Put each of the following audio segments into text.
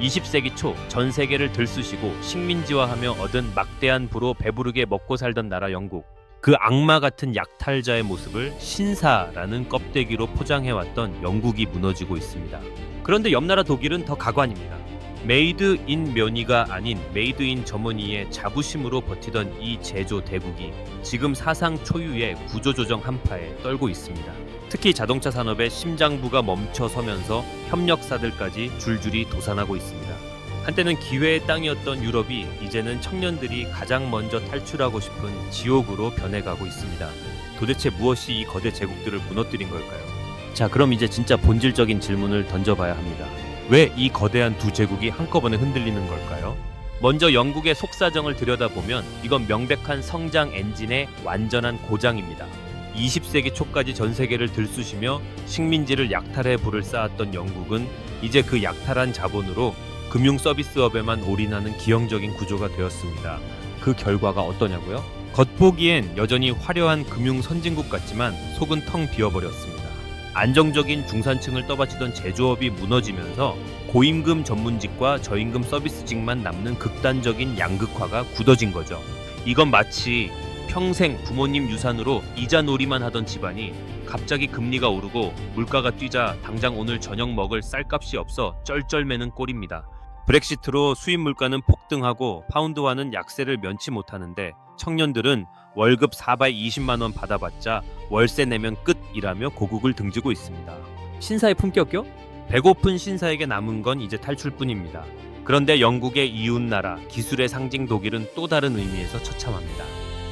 20세기 초 전 세계를 들쑤시고 식민지화하며 얻은 막대한 부로 배부르게 먹고 살던 나라 영국. 그 악마 같은 약탈자의 모습을 신사라는 껍데기로 포장해왔던 영국이 무너지고 있습니다. 그런데 옆나라 독일은 더 가관입니다. 메이드 인 면이가 아닌 메이드 인 저머니의 자부심으로 버티던 이 제조 대국이 지금 사상 초유의 구조조정 한파에 떨고 있습니다. 특히 자동차 산업의 심장부가 멈춰서면서 협력사들까지 줄줄이 도산하고 있습니다. 한때는 기회의 땅이었던 유럽이 이제는 청년들이 가장 먼저 탈출하고 싶은 지옥으로 변해가고 있습니다. 도대체 무엇이 이 거대 제국들을 무너뜨린 걸까요? 자, 그럼 이제 진짜 본질적인 질문을 던져봐야 합니다. 왜 이 거대한 두 제국이 한꺼번에 흔들리는 걸까요? 먼저 영국의 속사정을 들여다보면 이건 명백한 성장 엔진의 완전한 고장입니다. 20세기 초까지 전 세계를 들쑤시며 식민지를 약탈해 불을 쌓았던 영국은 이제 그 약탈한 자본으로 금융 서비스업에만 올인하는 기형적인 구조가 되었습니다. 그 결과가 어떠냐고요? 겉보기엔 여전히 화려한 금융 선진국 같지만 속은 텅 비어버렸습니다. 안정적인 중산층을 떠받치던 제조업이 무너지면서 고임금 전문직과 저임금 서비스직만 남는 극단적인 양극화가 굳어진 거죠. 이건 마치 평생 부모님 유산으로 이자 놀이만 하던 집안이 갑자기 금리가 오르고 물가가 뛰자 당장 오늘 저녁 먹을 쌀값이 없어 쩔쩔매는 꼴입니다. 브렉시트로 수입 물가는 폭등하고 파운드화는 약세를 면치 못하는데 청년들은 월급 4발 20만 원 받아봤자 월세 내면 끝이라며 고국을 등지고 있습니다. 신사의 품격요? 배고픈 신사에게 남은 건 이제 탈출뿐입니다. 그런데 영국의 이웃 나라 기술의 상징 독일은 또 다른 의미에서 처참합니다.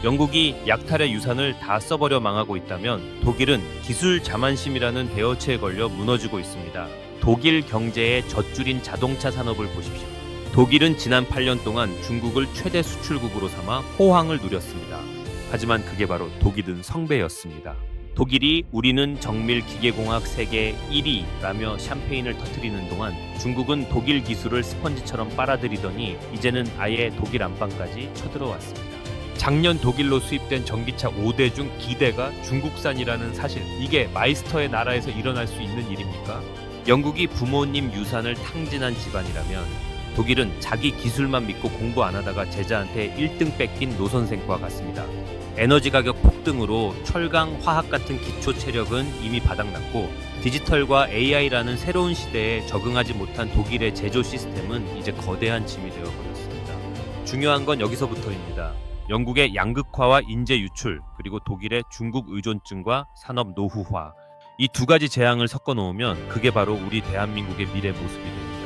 영국이 약탈의 유산을 다 써버려 망하고 있다면 독일은 기술 자만심이라는 대어체에 걸려 무너지고 있습니다. 독일 경제의 젖줄인 자동차 산업을 보십시오. 독일은 지난 8년 동안 중국을 최대 수출국으로 삼아 호황을 누렸습니다. 하지만 그게 바로 독일은 성배였습니다. 독일이 우리는 정밀 기계공학 세계 1위라며 샴페인을 터뜨리는 동안 중국은 독일 기술을 스펀지처럼 빨아들이더니 이제는 아예 독일 안방까지 쳐들어왔습니다. 작년 독일로 수입된 전기차 5대 중 기대가 중국산이라는 사실 이게 마이스터의 나라에서 일어날 수 있는 일입니까? 영국이 부모님 유산을 탕진한 집안이라면 독일은 자기 기술만 믿고 공부 안 하다가 제자한테 1등 뺏긴 노선생과 같습니다. 에너지 가격 폭등으로 철강, 화학 같은 기초 체력은 이미 바닥났고 디지털과 AI라는 새로운 시대에 적응하지 못한 독일의 제조 시스템은 이제 거대한 짐이 되어 버렸습니다. 중요한 건 여기서부터입니다. 영국의 양극화와 인재 유출, 그리고 독일의 중국 의존증과 산업 노후화. 이 두 가지 재앙을 섞어 놓으면 그게 바로 우리 대한민국의 미래 모습이 됩니다.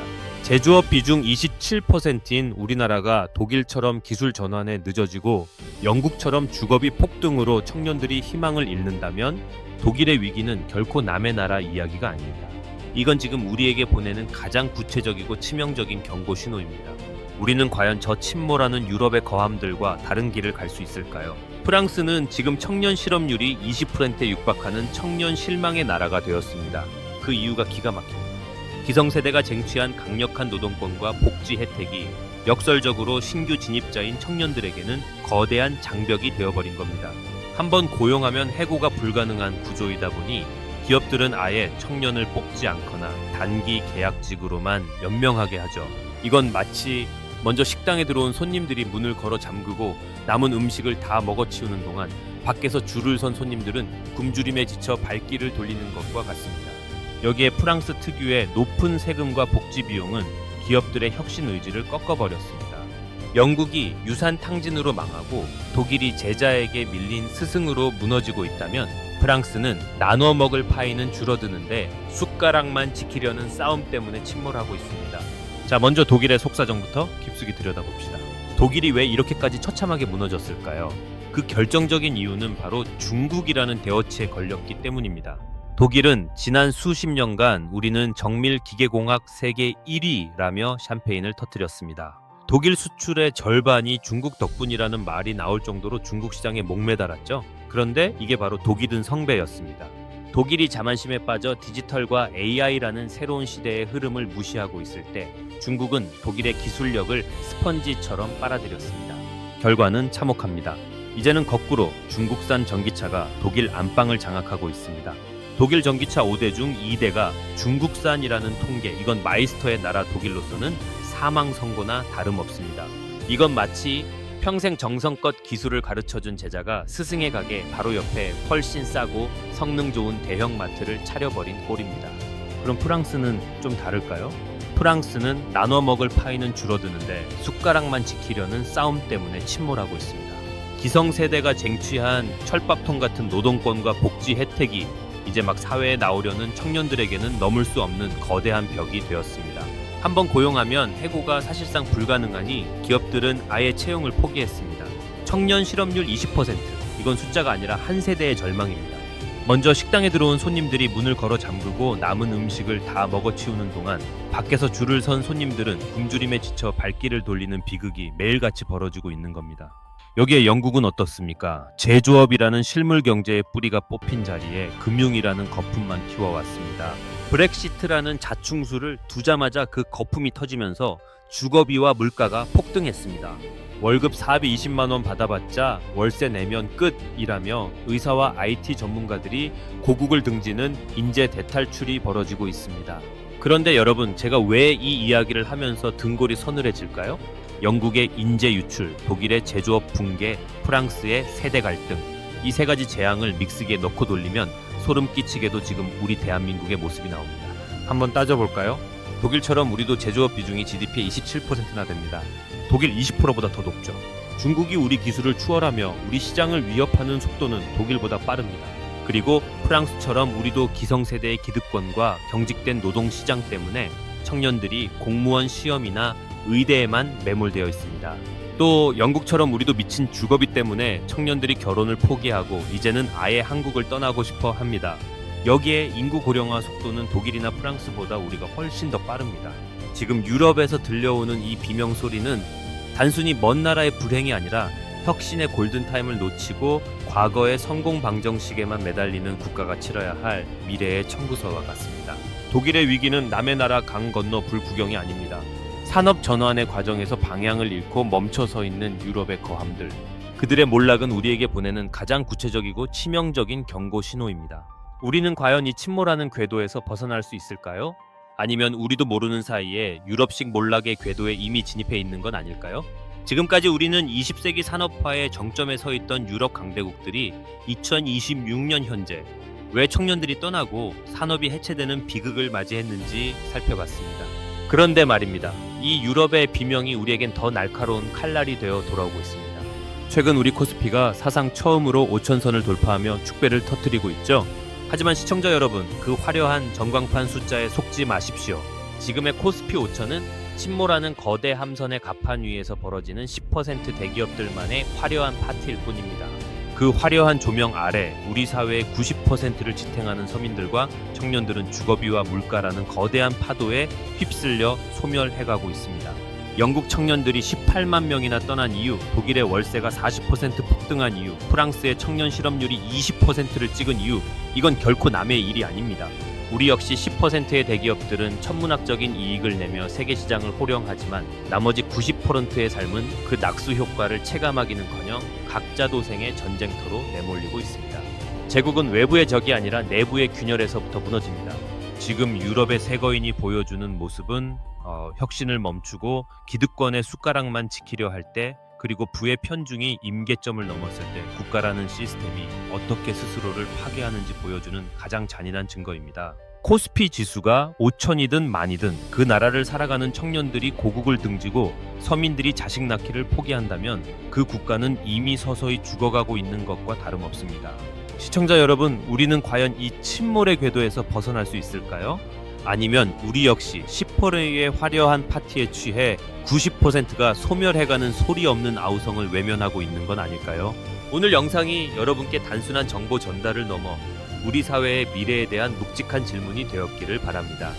제조업 비중 27%인 우리나라가 독일처럼 기술 전환에 늦어지고 영국처럼 주거비 폭등으로 청년들이 희망을 잃는다면 독일의 위기는 결코 남의 나라 이야기가 아닙니다. 이건 지금 우리에게 보내는 가장 구체적이고 치명적인 경고 신호입니다. 우리는 과연 저 침몰하는 유럽의 거함들과 다른 길을 갈 수 있을까요? 프랑스는 지금 청년 실업률이 20%에 육박하는 청년 실망의 나라가 되었습니다. 그 이유가 기가 막힙니다. 기성세대가 쟁취한 강력한 노동권과 복지 혜택이 역설적으로 신규 진입자인 청년들에게는 거대한 장벽이 되어버린 겁니다. 한번 고용하면 해고가 불가능한 구조이다 보니 기업들은 아예 청년을 뽑지 않거나 단기 계약직으로만 연명하게 하죠. 이건 마치 먼저 식당에 들어온 손님들이 문을 걸어 잠그고 남은 음식을 다 먹어치우는 동안 밖에서 줄을 선 손님들은 굶주림에 지쳐 발길을 돌리는 것과 같습니다. 여기에 프랑스 특유의 높은 세금과 복지 비용은 기업들의 혁신 의지를 꺾어버렸습니다. 영국이 유산 탕진으로 망하고 독일이 제자에게 밀린 스승으로 무너지고 있다면 프랑스는 나눠 먹을 파이는 줄어드는데 숟가락만 지키려는 싸움 때문에 침몰하고 있습니다. 자, 먼저 독일의 속사정부터 깊숙이 들여다봅시다. 독일이 왜 이렇게까지 처참하게 무너졌을까요? 그 결정적인 이유는 바로 중국이라는 대어치에 걸렸기 때문입니다. 독일은 지난 수십 년간 우리는 정밀 기계공학 세계 1위라며 샴페인을 터뜨렸습니다. 독일 수출의 절반이 중국 덕분이라는 말이 나올 정도로 중국 시장에 목매달았죠. 그런데 이게 바로 독일은 성배였습니다. 독일이 자만심에 빠져 디지털과 AI라는 새로운 시대의 흐름을 무시하고 있을 때 중국은 독일의 기술력을 스펀지처럼 빨아들였습니다. 결과는 참혹합니다. 이제는 거꾸로 중국산 전기차가 독일 안방을 장악하고 있습니다. 독일 전기차 5대 중 2대가 중국산이라는 통계, 이건 마이스터의 나라 독일로서는 사망 선고나 다름없습니다. 이건 마치 평생 정성껏 기술을 가르쳐준 제자가 스승의 가게 바로 옆에 훨씬 싸고 성능 좋은 대형 마트를 차려버린 꼴입니다. 그럼 프랑스는 좀 다를까요? 프랑스는 나눠 먹을 파이는 줄어드는데 숟가락만 지키려는 싸움 때문에 침몰하고 있습니다. 기성세대가 쟁취한 철밥통 같은 노동권과 복지 혜택이 이제 막 사회에 나오려는 청년들에게는 넘을 수 없는 거대한 벽이 되었습니다. 한번 고용하면 해고가 사실상 불가능하니 기업들은 아예 채용을 포기했습니다. 청년 실업률 20%. 이건 숫자가 아니라 한 세대의 절망입니다. 먼저 식당에 들어온 손님들이 문을 걸어 잠그고 남은 음식을 다 먹어치우는 동안 밖에서 줄을 선 손님들은 굶주림에 지쳐 발길을 돌리는 비극이 매일같이 벌어지고 있는 겁니다. 여기에 영국은 어떻습니까? 제조업이라는 실물 경제의 뿌리가 뽑힌 자리에 금융이라는 거품만 키워왔습니다. 브렉시트라는 자충수를 두자마자 그 거품이 터지면서 주거비와 물가가 폭등했습니다. 월급 420만 원 받아봤자 월세 내면 끝이라며 의사와 IT 전문가들이 고국을 등지는 인재 대탈출이 벌어지고 있습니다. 그런데 여러분, 제가 왜 이 이야기를 하면서 등골이 서늘해질까요? 영국의 인재 유출, 독일의 제조업 붕괴, 프랑스의 세대 갈등. 이 세 가지 재앙을 믹스기에 넣고 돌리면 소름 끼치게도 지금 우리 대한민국의 모습이 나옵니다. 한번 따져볼까요? 독일처럼 우리도 제조업 비중이 GDP의 27%나 됩니다. 독일 20%보다 더 높죠. 중국이 우리 기술을 추월하며 우리 시장을 위협하는 속도는 독일보다 빠릅니다. 그리고 프랑스처럼 우리도 기성세대의 기득권과 경직된 노동시장 때문에 청년들이 공무원 시험이나 의대에만 매몰되어 있습니다. 또 영국처럼 우리도 미친 주거비 때문에 청년들이 결혼을 포기하고 이제는 아예 한국을 떠나고 싶어 합니다. 여기에 인구 고령화 속도는 독일이나 프랑스보다 우리가 훨씬 더 빠릅니다. 지금 유럽에서 들려오는 이 비명 소리는 단순히 먼 나라의 불행이 아니라 혁신의 골든타임을 놓치고 과거의 성공 방정식에만 매달리는 국가가 치러야 할 미래의 청구서와 같습니다. 독일의 위기는 남의 나라 강 건너 불구경이 아닙니다. 산업 전환의 과정에서 방향을 잃고 멈춰 서 있는 유럽의 거함들. 그들의 몰락은 우리에게 보내는 가장 구체적이고 치명적인 경고 신호입니다. 우리는 과연 이 침몰하는 궤도에서 벗어날 수 있을까요? 아니면 우리도 모르는 사이에 유럽식 몰락의 궤도에 이미 진입해 있는 건 아닐까요? 지금까지 우리는 20세기 산업화의 정점에 서 있던 유럽 강대국들이 2026년 현재 왜 청년들이 떠나고 산업이 해체되는 비극을 맞이했는지 살펴봤습니다. 그런데 말입니다. 이 유럽의 비명이 우리에겐 더 날카로운 칼날이 되어 돌아오고 있습니다. 최근 우리 코스피가 사상 처음으로 5천선을 돌파하며 축배를 터뜨리고 있죠. 하지만 시청자 여러분, 그 화려한 전광판 숫자에 속지 마십시오. 지금의 코스피 5천은 침몰하는 거대 함선의 갑판 위에서 벌어지는 10% 대기업들만의 화려한 파티일 뿐입니다. 그 화려한 조명 아래 우리 사회의 90%를 지탱하는 서민들과 청년들은 주거비와 물가라는 거대한 파도에 휩쓸려 소멸해가고 있습니다. 영국 청년들이 18만 명이나 떠난 이유, 독일의 월세가 40% 폭등한 이유, 프랑스의 청년 실업률이 20%를 찍은 이유, 이건 결코 남의 일이 아닙니다. 우리 역시 10%의 대기업들은 천문학적인 이익을 내며 세계 시장을 호령하지만 나머지 90%의 삶은 그 낙수 효과를 체감하기는커녕 각자 도생의 전쟁터로 내몰리고 있습니다. 제국은 외부의 적이 아니라 내부의 균열에서부터 무너집니다. 지금 유럽의 새거인이 보여주는 모습은 어, 혁신을 멈추고 기득권의 숟가락만 지키려 할 때 그리고 부의 편중이 임계점을 넘었을 때 국가라는 시스템이 어떻게 스스로를 파괴하는지 보여주는 가장 잔인한 증거입니다. 코스피 지수가 5천이든 만이든 그 나라를 살아가는 청년들이 고국을 등지고 서민들이 자식 낳기를 포기한다면 그 국가는 이미 서서히 죽어가고 있는 것과 다름없습니다. 시청자 여러분, 우리는 과연 이 침몰의 궤도에서 벗어날 수 있을까요? 아니면 우리 역시 10%의 화려한 파티에 취해 90%가 소멸해가는 소리 없는 아우성을 외면하고 있는 건 아닐까요? 오늘 영상이 여러분께 단순한 정보 전달을 넘어 우리 사회의 미래에 대한 묵직한 질문이 되었기를 바랍니다.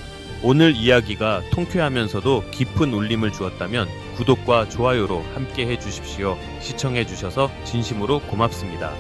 오늘 이야기가 통쾌하면서도 깊은 울림을 주었다면 구독과 좋아요로 함께 해 주십시오. 시청해 주셔서 진심으로 고맙습니다.